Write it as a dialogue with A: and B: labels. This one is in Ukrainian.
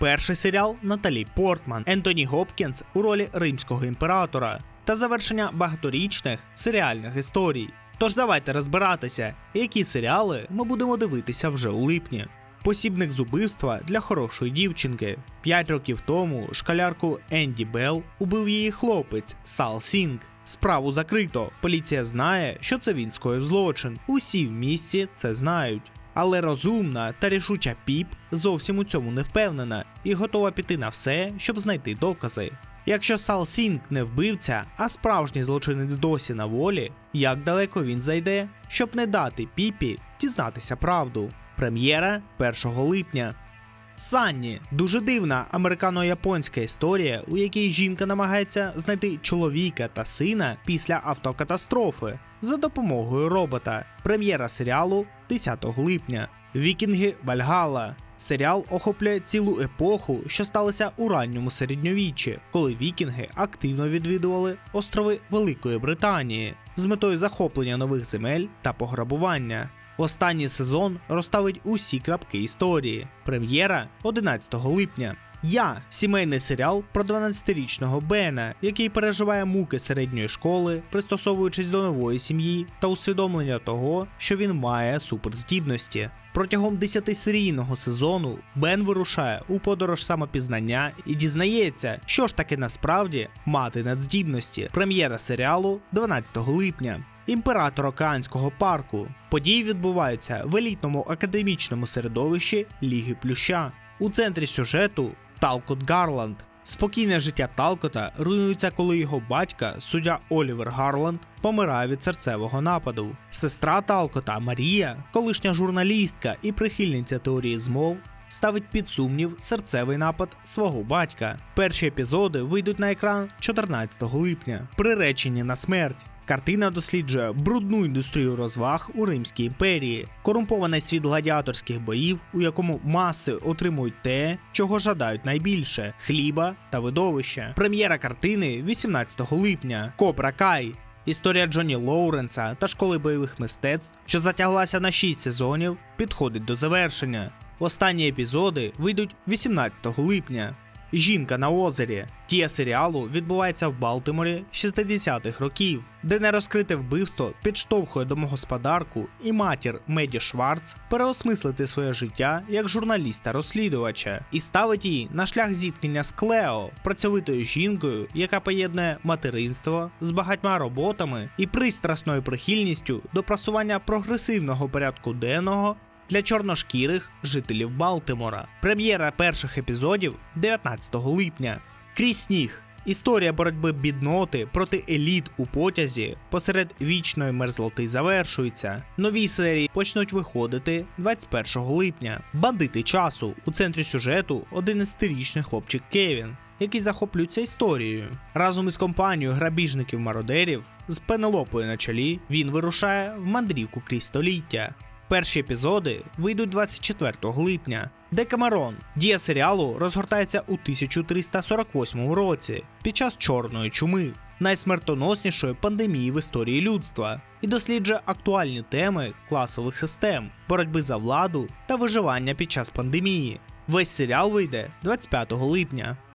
A: перший серіал Наталі Портман, Ентоні Гопкінс у ролі римського імператора та завершення багаторічних серіальних історій. Тож давайте розбиратися, які серіали ми будемо дивитися вже у липні. Посібник з убивства для хорошої дівчинки. П'ять років тому школярку Енді Белл убив її хлопець Сал Сінг. Справу закрито. Поліція знає, що це він скоїв злочин. Усі в місті це знають. Але розумна та рішуча піп зовсім у цьому не впевнена і готова піти на все, щоб знайти докази. Якщо Сал Сінг не вбивця, а справжній злочинець досі на волі, як далеко він зайде, щоб не дати піпі дізнатися правду. Прем'єра 1 липня. Санні дуже дивна американо-японська історія, у якій жінка намагається знайти чоловіка та сина після автокатастрофи за допомогою робота. Прем'єра серіалу 10 липня. Вікінги Вальгала. Серіал охоплює цілу епоху, що сталася у ранньому середньовіччі, коли вікінги активно відвідували острови Великої Британії з метою захоплення нових земель та пограбування. Останній сезон розставить усі крапки історії. Прем'єра 11 липня. Я сімейний серіал про 12-річного Бена, який переживає муки середньої школи, пристосовуючись до нової сім'ї та усвідомлення того, що він має суперздібності. Протягом 10-серійного сезону Бен вирушає у подорож самопізнання і дізнається, що ж таке насправді мати надздібності. Прем'єра серіалу 12 липня. Імператор Океанського парку. Події відбуваються в елітному академічному середовищі Ліги Плюща. У центрі сюжету Талкот Гарланд. Спокійне життя Талкота руйнується, коли його батька, суддя Олівер Гарланд, помирає від серцевого нападу. Сестра Талкота Марія, колишня журналістка і прихильниця теорії змов, ставить під сумнів серцевий напад свого батька. Перші епізоди вийдуть на екран 14 липня, приречені на смерть. Картина досліджує брудну індустрію розваг у Римській імперії, корумпований світ гладіаторських боїв, у якому маси отримують те, чого жадають найбільше хліба та видовища. Прем'єра картини 18 липня. Кобра Кай. Історія Джоні Лоуренса та школи бойових мистецтв, що затяглася на 6 сезонів, підходить до завершення. Останні епізоди вийдуть 18 липня. Жінка на озері. Тія серіалу відбувається в Балтиморі 60-х років, де нерозкрите вбивство підштовхує домогосподарку і матір Меді Шварц переосмислити своє життя як журналіста-розслідувача і ставить її на шлях зіткнення з Клео, працьовитою жінкою, яка поєднує материнство з багатьма роботами і пристрасною прихильністю до просування прогресивного порядку денного для чорношкірих жителів Балтимора. Прем'єра перших епізодів 19 липня. Крізь сніг. Історія боротьби бідноти проти еліт у потязі посеред вічної мерзлоти завершується. Нові серії почнуть виходити 21 липня. Бандити часу у центрі сюжету 11-річний хлопчик Кевін, який захоплюється історією. Разом із компанією грабіжників-мародерів з Пенелопою на чолі він вирушає в мандрівку крізь століття. Перші епізоди вийдуть 24 липня. Декамерон. Дія серіалу розгортається у 1348 році під час чорної чуми, найсмертоноснішої пандемії в історії людства, і досліджує актуальні теми класових систем, боротьби за владу та виживання під час пандемії. Весь серіал вийде 25 липня.